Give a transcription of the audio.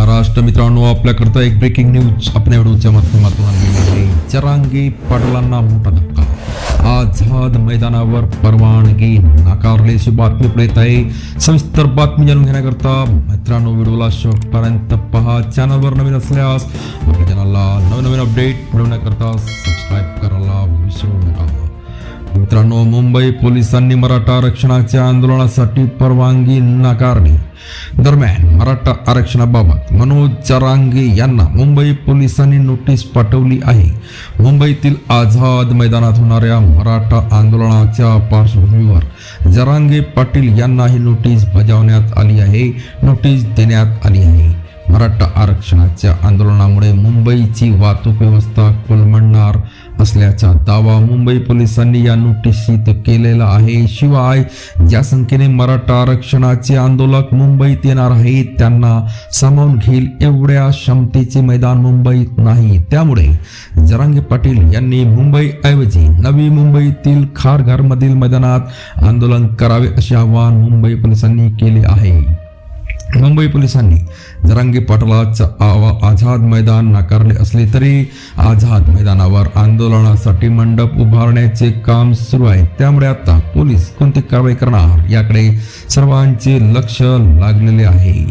महाराष्ट्र मित्रांनो आपल्याकरता एक breaking news आपल्या व्हिडिओच्या माध्यमातून आणलेली आहे. जरांगी पाटलांना मोठा धक्का. आझाद मैदानावर परवानगी नाकारल्याची बातमी पुढे येत आहे. सविस्तर बातमी जाणून घेण्याकरता मित्रांनो व्हिडिओला शेवटपर्यंत पहा. चॅनलवर नवीन असल्यास आपल्या चॅनलला नवीन नवीन अपडेट मिळवण्याकरता सबस्क्राईब करा. मित्रांनो मुंबई पोलिसांनी मराठा आरक्षणाच्या आंदोलनासाठी परवानगी नाकारली. दरम्यान मराठा आरक्षणाबाबत मनोज चरांगे यांना मुंबई पोलिसांनी नोटीस पाठवली आहे. मुंबईतील आझाद मैदानात होणाऱ्या मराठा आंदोलनाच्या पार्श्वभूमीवर जरांगे पाटील यांना ही नोटीस बजावण्यात आली आहे. नोटीस देण्यात आली आहे. मराठा आरक्षणाच्या आंदोलनामुळे मुंबईची वाहतूक व्यवस्था कोलमडणार असल्याचा दावा मुंबई पोलिसांनी या नोटिशीत केलेला आहे. शिवाय ज्या संख्येने मराठा आरक्षणाचे आंदोलक मुंबईत येणार आहेत त्यांना सामावून घेईल एवढ्या क्षमतेचे मैदान मुंबईत नाही. त्यामुळे जरांगे पाटील यांनी मुंबईऐवजी नवी मुंबईतील खारघरमधील मैदानात आंदोलन करावे असे आवाहन मुंबई पोलिसांनी केले आहे. मुंबई पोलिसांनी जरांगी पटलाचं आवा आझाद मैदान नाकारले असले तरी आझाद मैदानावर आंदोलनासाठी मंडप उभारण्याचे काम सुरू आहे. त्यामुळे आता पोलीस कोणती कारवाई करणार याकडे सर्वांचे लक्ष लागलेले आहे.